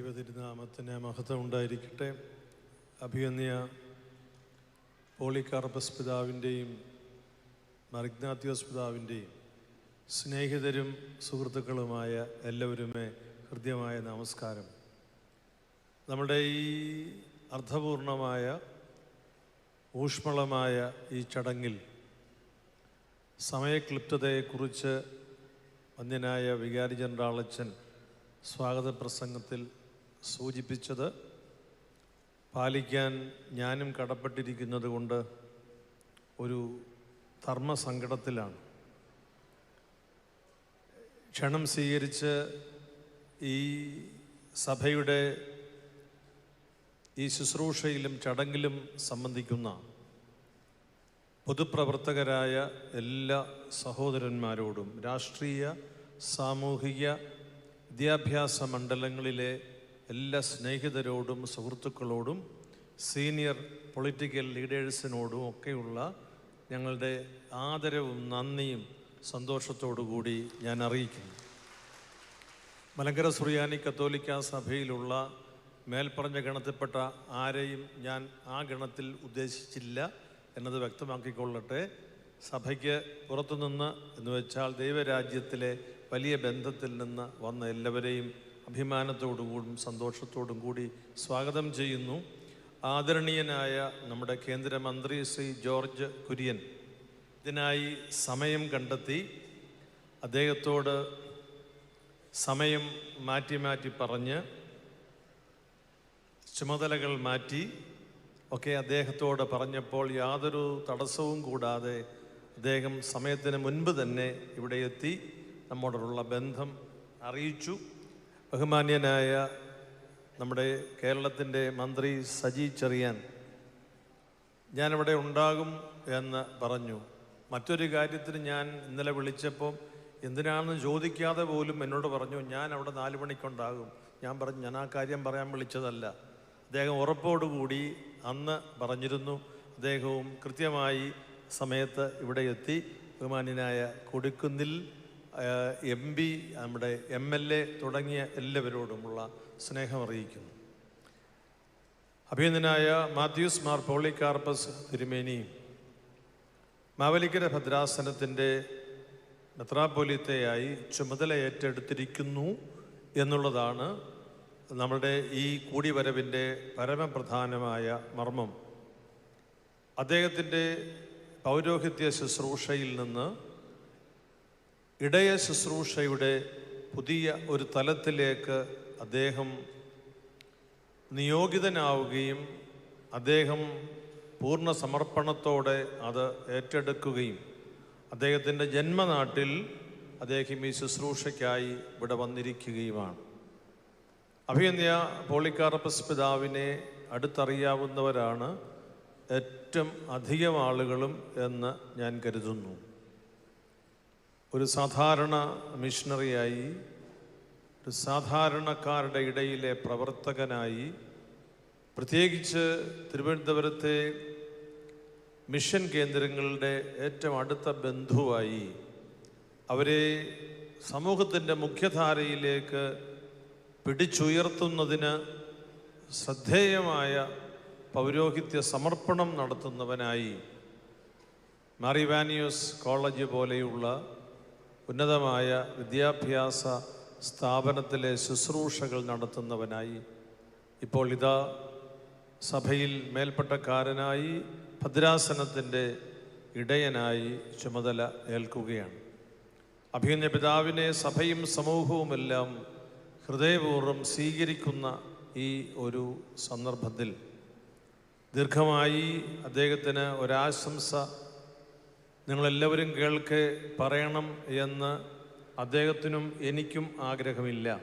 ദൈവതിരുനാമത്തിന് മഹത്വം ഉണ്ടായിരിക്കട്ടെ അഭിയന്യ പോളിക്കാർപ്പസ് പിതാവിന്റെയും മറിഗ്നാത്യോസ് പിതാവിന്റെയും സ്നേഹിതരും സുഹൃത്തുക്കളുമായ എല്ലാവരുമേ ഹൃദ്യമായ നമസ്കാരം. നമ്മുടെ ഈ അർത്ഥപൂർണമായ ഊഷ്മളമായ ഈ ചടങ്ങിൽ സമയക്ലിപ്തതയെക്കുറിച്ച് വന്യനായ വികാരി ജനറാളച്ചൻ സ്വാഗത പ്രസംഗത്തിൽ സൂചിപ്പിച്ചത് പാലിക്കാൻ ഞാനും കടപ്പെട്ടിരിക്കുന്നത് കൊണ്ട് ഒരു ധർമ്മസങ്കടത്തിലാണ്. ക്ഷണം സ്വീകരിച്ച് ഈ സഭയുടെ ഈ ശുശ്രൂഷയിലും ചടങ്ങിലും സംബന്ധിക്കുന്ന പൊതുപ്രവർത്തകരായ എല്ലാ സഹോദരന്മാരോടും രാഷ്ട്രീയ സാമൂഹിക വിദ്യാഭ്യാസ മണ്ഡലങ്ങളിലെ എല്ലാ സ്നേഹിതരോടും സുഹൃത്തുക്കളോടും സീനിയർ പൊളിറ്റിക്കൽ ലീഡേഴ്സിനോടും ഒക്കെയുള്ള ഞങ്ങളുടെ ആദരവും നന്ദിയും സന്തോഷത്തോടു കൂടി ഞാൻ അറിയിക്കുന്നു. മലങ്കര സുറിയാനി കത്തോലിക്ക സഭയിലുള്ള മേൽപ്പറഞ്ഞ ഗണത്തിൽപ്പെട്ട ആരെയും ഞാൻ ആ ഗണത്തിൽ ഉദ്ദേശിച്ചില്ല എന്നത് വ്യക്തമാക്കിക്കൊള്ളട്ടെ. സഭയ്ക്ക് പുറത്തുനിന്ന് എന്ന് വെച്ചാൽ ദൈവരാജ്യത്തിലെ വലിയ ബന്ധത്തിൽ നിന്ന് വന്ന എല്ലാവരെയും അഭിമാനത്തോടുകൂടും സന്തോഷത്തോടും കൂടി സ്വാഗതം ചെയ്യുന്നു ആദരണീയനായ നമ്മുടെ കേന്ദ്രമന്ത്രി ശ്രീ ജോർജ് കുര്യൻ. ഇതിനായി സമയം കണ്ടെത്തി അദ്ദേഹത്തോട് സമയം മാറ്റി മാറ്റി പറഞ്ഞ് ചുമതലകൾ മാറ്റി ഒക്കെ അദ്ദേഹത്തോട് പറഞ്ഞപ്പോൾ യാതൊരു തടസ്സവും കൂടാതെ അദ്ദേഹം സമയത്തിന് മുൻപ് തന്നെ ഇവിടെ എത്തി നമ്മോടുള്ള ബന്ധം അറിയിച്ചു. ബഹുമാന്യനായ നമ്മുടെ കേരളത്തിന്റെ മന്ത്രി സജി ചെറിയാൻ ഞാനിവിടെ ഉണ്ടാകും എന്ന് പറഞ്ഞു. മറ്റൊരു കാര്യത്തിന് ഞാൻ ഇന്നലെ വിളിച്ചപ്പോൾ എന്തിനാണെന്ന് ചോദിക്കാതെ പോലും എന്നോട് പറഞ്ഞു ഞാൻ അവിടെ നാല് മണിക്കുണ്ടാകും. ഞാൻ പറഞ്ഞു ഞാൻ ആ കാര്യം പറയാൻ വിളിച്ചതല്ല. അദ്ദേഹം ഉറപ്പോടുകൂടി അന്ന് പറഞ്ഞിരുന്നു. അദ്ദേഹവും കൃത്യമായി സമയത്ത് ഇവിടെ എത്തി. ബഹുമാന്യനായ കൊടിക്കുന്നിൽ എം പി നമ്മുടെ എം എൽ എ തുടങ്ങിയ എല്ലാവരോടുമുള്ള സ്നേഹം അറിയിക്കുന്നു. അഭിനന്ദനായ മാത്യൂസ് മാർ പോളിക്കാർപ്പസ് തിരുമേനി മാവലിക്കര ഭദ്രാസനത്തിന്റെ മെത്രാപോലിത്തയായി ചുമതല ഏറ്റെടുത്തിരിക്കുന്നു എന്നുള്ളതാണ് നമ്മുടെ ഈ കൂടിവരവിന്റെ പരമപ്രധാനമായ മർമ്മം. അദ്ദേഹത്തിന്റെ പൗരോഹിത്യ ശുശ്രൂഷയിൽ നിന്ന് ഇടയ ശുശ്രൂഷയുടെ പുതിയ ഒരു തലത്തിലേക്ക് അദ്ദേഹം നിയോഗിതനാവുകയും അദ്ദേഹം പൂർണ സമർപ്പണത്തോടെ അത് ഏറ്റെടുക്കുകയും അദ്ദേഹത്തിന്റെ ജന്മനാട്ടിൽ അദ്ദേഹം ഈ ശുശ്രൂഷയ്ക്കായി ഇവിടെ വന്നിരിക്കുകയുമാണ്. അഭിയന്യ പോളിക്കാർപ്പസ് പിതാവിനെ അടുത്തറിയാവുന്നവരാണ് ഏറ്റവും അധികം ആളുകളും എന്ന് ഞാൻ കരുതുന്നു. ഒരു സാധാരണ മിഷണറിയായി ഒരു സാധാരണക്കാരുടെ ഇടയിലെ പ്രവർത്തകനായി പ്രത്യേകിച്ച് തിരുവനന്തപുരത്തെ മിഷൻ കേന്ദ്രങ്ങളുടെ ഏറ്റവും അടുത്ത ബന്ധുവായി അവരെ സമൂഹത്തിന്റെ മുഖ്യധാരയിലേക്ക് പിടിച്ചുയർത്തുന്നതിന് ശ്രദ്ധേയമായ പൗരോഹിത്യ സമർപ്പണം നടത്തുന്നവനായി മാറിവാനിയോസ് കോളേജ് പോലെയുള്ള ഉന്നതമായ വിദ്യാഭ്യാസ സ്ഥാപനത്തിലെ ശുശ്രൂഷകൾ നടത്തുന്നവനായി ഇപ്പോൾ ഇതാ സഭയിൽ മേൽപ്പെട്ടക്കാരനായി ഭദ്രാസനത്തിന്റെ ഇടയനായി ചുമതല ഏൽക്കുകയാണ്. അഭിനയ പിതാവിനെ സഭയും സമൂഹവുമെല്ലാം ഹൃദയപൂർവം സ്വീകരിക്കുന്ന ഈ ഒരു സന്ദർഭത്തിൽ ദീർഘമായി അദ്ദേഹത്തിന് ഒരാശംസ നിങ്ങളെല്ലാവരും കേൾക്കെ പറയണം എന്ന് അദ്ദേഹത്തിനും എനിക്കും ആഗ്രഹമില്ല.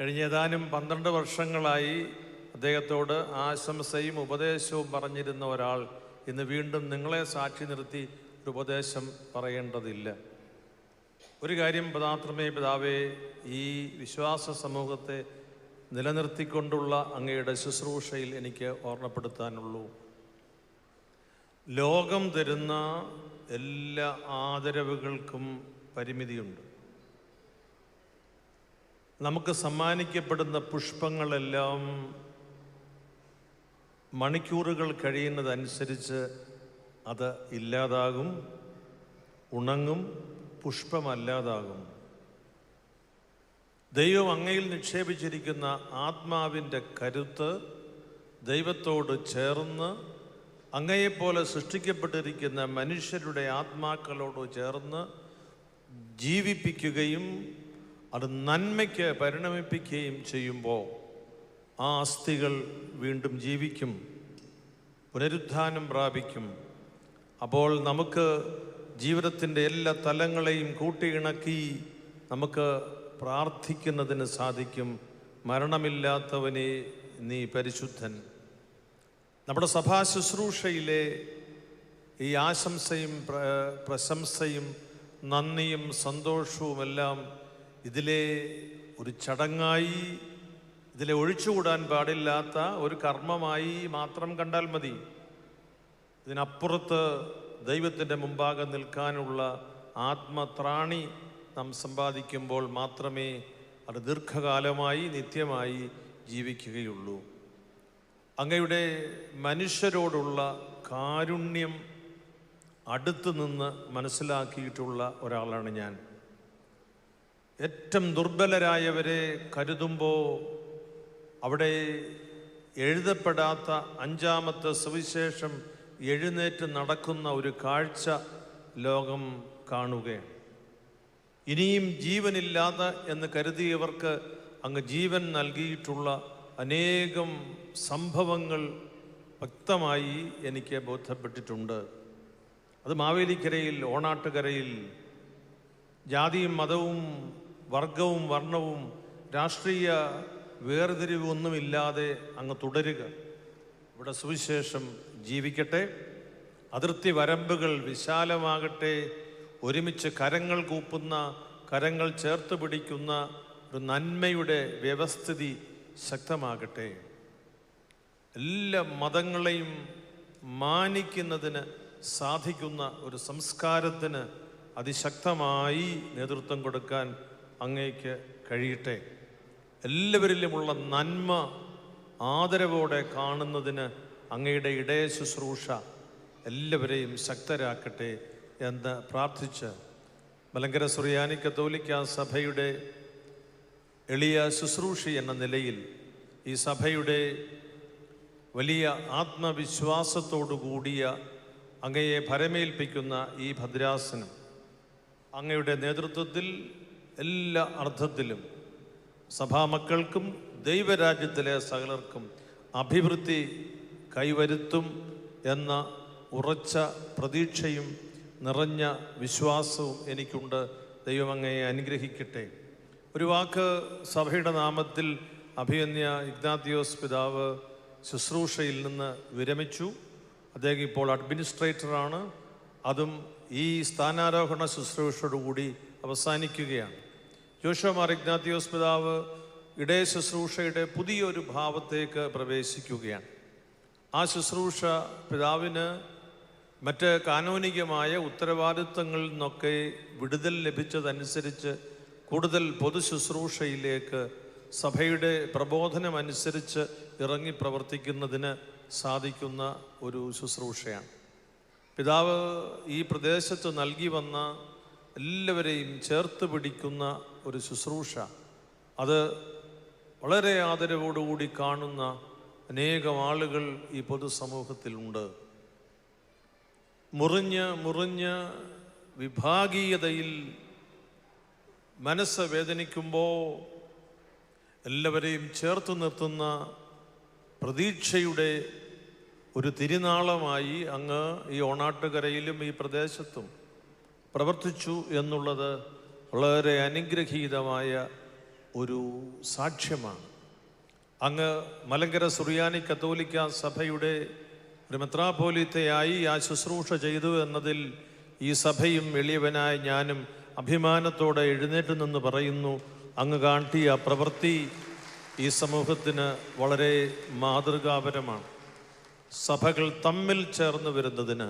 കഴിഞ്ഞ ഏതാനും പന്ത്രണ്ട് വർഷങ്ങളായി അദ്ദേഹത്തോട് ആശംസയും ഉപദേശവും പറഞ്ഞിരുന്ന ഒരാൾ ഇന്ന് വീണ്ടും നിങ്ങളെ സാക്ഷി നിർത്തി ഒരു ഉപദേശം പറയേണ്ടതില്ല. ഒരു കാര്യം മാത്രമേ പിതാവേ ഈ വിശ്വാസ സമൂഹത്തെ നിലനിർത്തിക്കൊണ്ടുള്ള അങ്ങയുടെ ശുശ്രൂഷയിൽ എനിക്ക് ഓർമ്മപ്പെടുത്താനുള്ളൂ. ലോകം തരുന്ന എല്ലാ ആദരവുകൾക്കും പരിമിതിയുണ്ട്. നമുക്ക് സമ്മാനിക്കപ്പെടുന്ന പുഷ്പങ്ങളെല്ലാം മണിക്കൂറുകൾ കഴിയുന്നതനുസരിച്ച് അത് ഇല്ലാതാകും ഉണങ്ങും പുഷ്പമല്ലാതാകും. ദൈവം അങ്ങയിൽ നിക്ഷേപിച്ചിരിക്കുന്ന ആത്മാവിന്റെ കരുത്ത് ദൈവത്തോട് ചേർന്ന് അങ്ങയെപ്പോലെ സൃഷ്ടിക്കപ്പെട്ടിരിക്കുന്ന മനുഷ്യരുടെ ആത്മാക്കളോട് ചേർന്ന് ജീവിപ്പിക്കുകയും അത് നന്മയ്ക്ക് പരിണമിപ്പിക്കുകയും ചെയ്യുമ്പോൾ ആ അസ്ഥികൾ വീണ്ടും ജീവിക്കും പുനരുത്ഥാനം പ്രാപിക്കും. അപ്പോൾ നമുക്ക് ജീവിതത്തിന്റെ എല്ലാ തലങ്ങളെയും കൂട്ടിയിണക്കി നമുക്ക് പ്രാർത്ഥിക്കുന്നതിന് സാധിക്കും. മരണമില്ലാത്തവനെ നീ പരിശുദ്ധൻ. നമ്മുടെ സഭാ ശുശ്രൂഷയിലെ ഈ ആശംസയും പ്രശംസയും നന്ദിയും സന്തോഷവും എല്ലാം ഇതിലെ ഒരു ചടങ്ങായി ഇതിലെ ഒഴിച്ചുകൂടാൻ പാടില്ലാത്ത ഒരു കർമ്മമായി മാത്രം കണ്ടാൽ മതി. ഇതിനപ്പുറത്ത് ദൈവത്തിന്റെ മുമ്പാകെ നിൽക്കാനുള്ള ആത്മത്രാണി നാം സമ്പാദിക്കുമ്പോൾ മാത്രമേ അത് ദീർഘകാലമായി നിത്യമായി ജീവിക്കുകയുള്ളൂ. അങ്ങയുടെ മനുഷ്യരോടുള്ള കാരുണ്യം അടുത്തു നിന്ന് മനസ്സിലാക്കിയിട്ടുള്ള ഒരാളാണ് ഞാൻ. ഏറ്റവും ദുർബലരായവരെ കരുതുമ്പോൾ അവിടെ എഴുതപ്പെടാത്ത അഞ്ചാമത്തെ സുവിശേഷം എഴുന്നേറ്റ് നടക്കുന്ന ഒരു കാഴ്ച ലോകം കാണുകയാണ്. ഇനിയും ജീവനില്ലാതെ എന്ന് കരുതിയവർക്ക് അങ്ങ് ജീവൻ നൽകിയിട്ടുള്ള അനേകം സംഭവങ്ങൾ വ്യക്തമായി എനിക്ക് ബോധ്യപ്പെട്ടിട്ടുണ്ട്. അത് മാവേലിക്കരയിൽ ഓണാട്ടുകരയിൽ ജാതിയും മതവും വർഗവും വർണവും രാഷ്ട്രീയ വേർതിരിവൊന്നുമില്ലാതെ അങ്ങ് തുടരുക. ഇവിടെ സുവിശേഷം ജീവിക്കട്ടെ. അതിർത്തി വരമ്പുകൾ വിശാലമാകട്ടെ. ഒരുമിച്ച് കരങ്ങൾ കൂപ്പുന്ന കരങ്ങൾ ചേർത്ത് പിടിക്കുന്ന ഒരു നന്മയുടെ വ്യവസ്ഥിതി ശക്തമാകട്ടെ. എല്ലാ മതങ്ങളെയും മാനിക്കുന്നതിന് സാധിക്കുന്ന ഒരു സംസ്കാരത്തിന് അതിശക്തമായി നേതൃത്വം കൊടുക്കാൻ അങ്ങേക്ക് കഴിയട്ടെ. എല്ലാവരിലുമുള്ള നന്മ ആദരവോടെ കാണുന്നതിന് അങ്ങയുടെ ഇടയ ശുശ്രൂഷ എല്ലാവരെയും ശക്തരാക്കട്ടെ എന്ന് പ്രാർത്ഥിച്ച് മലങ്കര സുറിയാനി കത്തോലിക്ക സഭയുടെ എളിയ ശുശ്രൂഷി എന്ന നിലയിൽ ഈ സഭയുടെ വലിയ ആത്മവിശ്വാസത്തോടു കൂടിയ അങ്ങയെ ഭരമേൽപ്പിക്കുന്ന ഈ ഭദ്രാസനം അങ്ങയുടെ നേതൃത്വത്തിൽ എല്ലാ അർത്ഥത്തിലും സഭാമക്കൾക്കും ദൈവരാജ്യത്തിലെ സകലർക്കും അഭിവൃദ്ധി കൈവരുത്തും എന്ന ഉറച്ച പ്രതീക്ഷയും നിറഞ്ഞ വിശ്വാസവും എനിക്കുണ്ട്. ദൈവം അങ്ങയെ അനുഗ്രഹിക്കട്ടെ. ഒരു വാക്ക് സഭയുടെ നാമത്തിൽ അഭിയന്യ ഇഗ്നാത്തിയോസ് പിതാവ് ശുശ്രൂഷയിൽ നിന്ന് വിരമിച്ചു. അദ്ദേഹം ഇപ്പോൾ അഡ്മിനിസ്ട്രേറ്ററാണ്. അതും ഈ സ്ഥാനാരോഹണ ശുശ്രൂഷയോടുകൂടി അവസാനിക്കുകയാണ്. ജോഷമാർ ഇഗ്നാത്തിയോസ് പിതാവ് ഇടയ ശുശ്രൂഷയുടെ പുതിയൊരു ഭാവത്തേക്ക് പ്രവേശിക്കുകയാണ്. ആ ശുശ്രൂഷ പിതാവിന് മറ്റ് കാനോനികമായ ഉത്തരവാദിത്വങ്ങളിൽ നിന്നൊക്കെ വിടുതൽ ലഭിച്ചതനുസരിച്ച് കൂടുതൽ പൊതു ശുശ്രൂഷയിലേക്ക് സഭയുടെ പ്രബോധനമനുസരിച്ച് ഇറങ്ങി പ്രവർത്തിക്കുന്നതിന് സാധിക്കുന്ന ഒരു ശുശ്രൂഷയാണ്. പിതാവ് ഈ പ്രദേശത്ത് നൽകി വന്ന എല്ലാവരെയും ചേർത്ത് പിടിക്കുന്ന ഒരു ശുശ്രൂഷ. അത് വളരെ ആദരവോടുകൂടി കാണുന്ന അനേകം ആളുകൾ ഈ പൊതുസമൂഹത്തിലുണ്ട് മുറിഞ്ഞ് മുറിഞ്ഞ് വിഭാഗീയതയിൽ മനസ്സ് വേദനിക്കുമ്പോൾ എല്ലാവരെയും ചേർത്ത് നിർത്തുന്ന പ്രതീക്ഷയുടെ ഒരു തിരുനാളമായി അങ്ങ് ഈ ഓണാട്ടുകരയിലും ഈ പ്രദേശത്തും പ്രവർത്തിച്ചു എന്നുള്ളത് വളരെ അനുഗ്രഹീതമായ ഒരു സാക്ഷ്യമാണ്. അങ്ങ് മലങ്കര സുറിയാനി കത്തോലിക്ക സഭയുടെ ഒരു മെത്രാപോലിത്തയായി ആ ശുശ്രൂഷ ചെയ്തു എന്നതിൽ ഈ സഭയും എളിയവനായ ഞാനും അഭിമാനത്തോടെ എഴുന്നേറ്റ് നിന്ന് പറയുന്നു അങ്ങ് കാട്ടിയ പ്രവൃത്തി ഈ സമൂഹത്തിന് വളരെ മാതൃകാപരമാണ്. സഭകൾ തമ്മിൽ ചേർന്ന് വരുന്നതിന്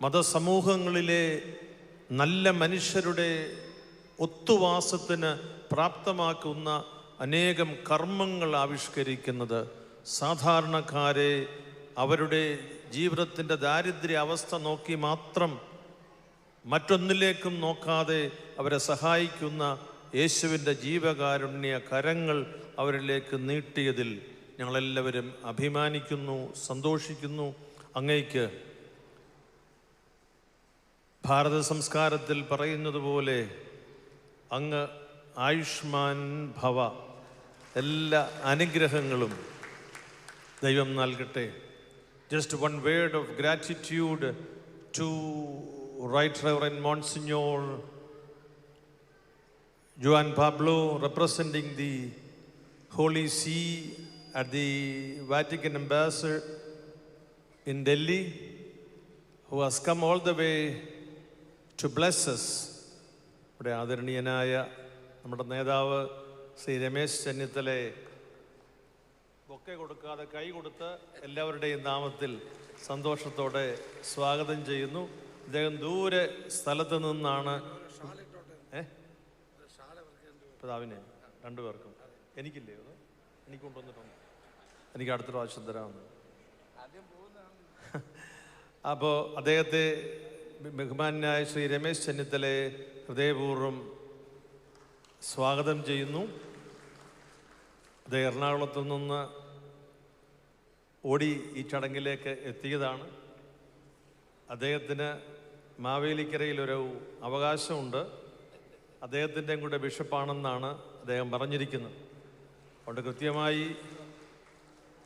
മതസമൂഹങ്ങളിലെ നല്ല മനുഷ്യരുടെ ഒത്തുവാസത്തിന് പ്രാപ്തമാക്കുന്ന അനേകം കർമ്മങ്ങൾ ആവിഷ്കരിക്കുന്നത് സാധാരണക്കാരെ അവരുടെ ജീവിതത്തിന്റെ ദാരിദ്ര്യ അവസ്ഥ നോക്കി മാത്രം മറ്റൊന്നിലേക്കും നോക്കാതെ അവരെ സഹായിക്കുന്ന യേശുവിന്റെ ജീവകാരുണ്യ കരങ്ങൾ അവരിലേക്ക് നീട്ടിയതിൽ ഞങ്ങളെല്ലാവരും അഭിമാനിക്കുന്നു സന്തോഷിക്കുന്നു. അങ്ങേക്ക് ഭാരത സംസ്കാരത്തിൽ പറയുന്നത് പോലെ അങ്ങ് ആയുഷ്മാൻ ഭവ. എല്ലാ അനുഗ്രഹങ്ങളും ദൈവം നൽകട്ടെ. Just one word of gratitude to right reverend monsignor Juan Pablo, representing the Holy See at the Vatican Ambassador in Delhi, who has come all the way to bless us. ഇവിടെ ആദരണീയനായ നമ്മുടെ നേതാവ് ശ്രീ രമേശ് ചെന്നിത്തലെ ബൊക്കെ കൊടുക്കാതെ കൈ കൊടുത്ത് എല്ലാവരുടെയും നാമത്തിൽ സന്തോഷത്തോടെ സ്വാഗതം ചെയ്യുന്നു അദ്ദേഹം ദൂരെ സ്ഥലത്ത് നിന്നാണ് ഏ? പിതാവിനെ രണ്ടുപേർക്കും എനിക്കില്ലേ എനിക്ക് കൊണ്ടുവന്നിട്ടുണ്ട് എനിക്ക് അടുത്ത പ്രാവശ്യം തരാമെന്ന് അപ്പോൾ അദ്ദേഹത്തെ ബഹുമാനായ ശ്രീ രമേശ് ചെന്നിത്തലയെ ഹൃദയപൂർവം സ്വാഗതം ചെയ്യുന്നു. അദ്ദേഹം എറണാകുളത്തു നിന്ന് ഓടി ഈ ചടങ്ങിലേക്ക് എത്തിയതാണ്. അദ്ദേഹത്തിന് മാവേലിക്കരയിൽ ഒരു അവകാശമുണ്ട്. അദ്ദേഹത്തിന്റെയും കൂടെ ബിഷപ്പാണെന്നാണ് അദ്ദേഹം പറഞ്ഞിരിക്കുന്നത്. അതുകൊണ്ട് കൃത്യമായി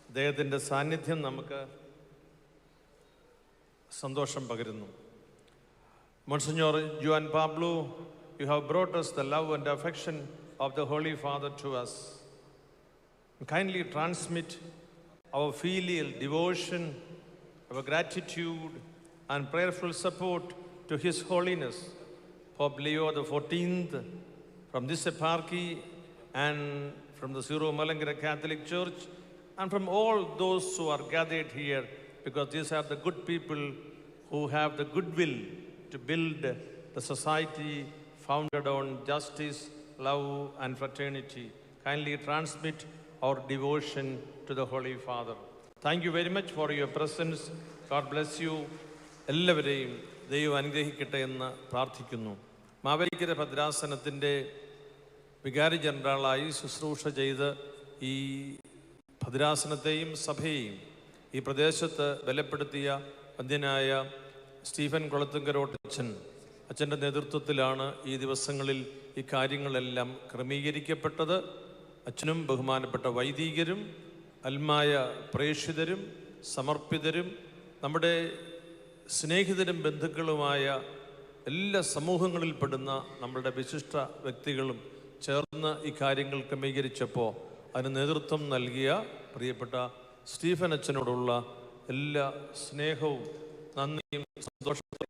അദ്ദേഹത്തിന്റെ സാന്നിധ്യം നമുക്ക് സന്തോഷം പകരുന്നു. Monsignor Juan Pablo you have brought brought us the love and affection of the holy father to us kindly transmit our filial devotion our gratitude and prayerful support to His Holiness, Pope Leo XIV, from this eparchy and from the Syro Malangara Catholic Church, and from all those who are gathered here, because these are the good people who have the goodwill to build the society founded on justice, love, and fraternity. Kindly transmit our devotion to the Holy Father. Thank you very much for your presence. God bless you. എല്ലാവരെയും ദൈവം അനുഗ്രഹിക്കട്ടെ എന്ന് പ്രാർത്ഥിക്കുന്നു. മാവേലിക്കര ഭദ്രാസനത്തിന്റെ വികാരി ജനറലായി ശുശ്രൂഷ ചെയ്ത് ഈ ഭദ്രാസനത്തെയും സഭയെയും ഈ പ്രദേശത്ത് ബലപ്പെടുത്തിയ വന്ധ്യനായ സ്റ്റീഫൻ കൊളത്തുങ്കരോട്ടച്ഛൻ അച്ഛന്റെ നേതൃത്വത്തിലാണ് ഈ ദിവസങ്ങളിൽ ഈ കാര്യങ്ങളെല്ലാം ക്രമീകരിക്കപ്പെട്ടത്. അച്ഛനും ബഹുമാനപ്പെട്ട വൈദികരും അൽമായ പ്രേക്ഷിതരും സമർപ്പിതരും നമ്മുടെ സ്നേഹിതരും ബന്ധുക്കളുമായ എല്ലാ സമൂഹങ്ങളിൽപ്പെടുന്ന നമ്മളുടെ വിശിഷ്ട വ്യക്തികളും ചേർന്ന് ഈ കാര്യങ്ങൾ ക്രമീകരിച്ചപ്പോൾ അതിന് നേതൃത്വം നൽകിയ പ്രിയപ്പെട്ട സ്റ്റീഫൻ അച്ഛനോടുള്ള എല്ലാ സ്നേഹവും നന്ദിയും സന്തോഷവും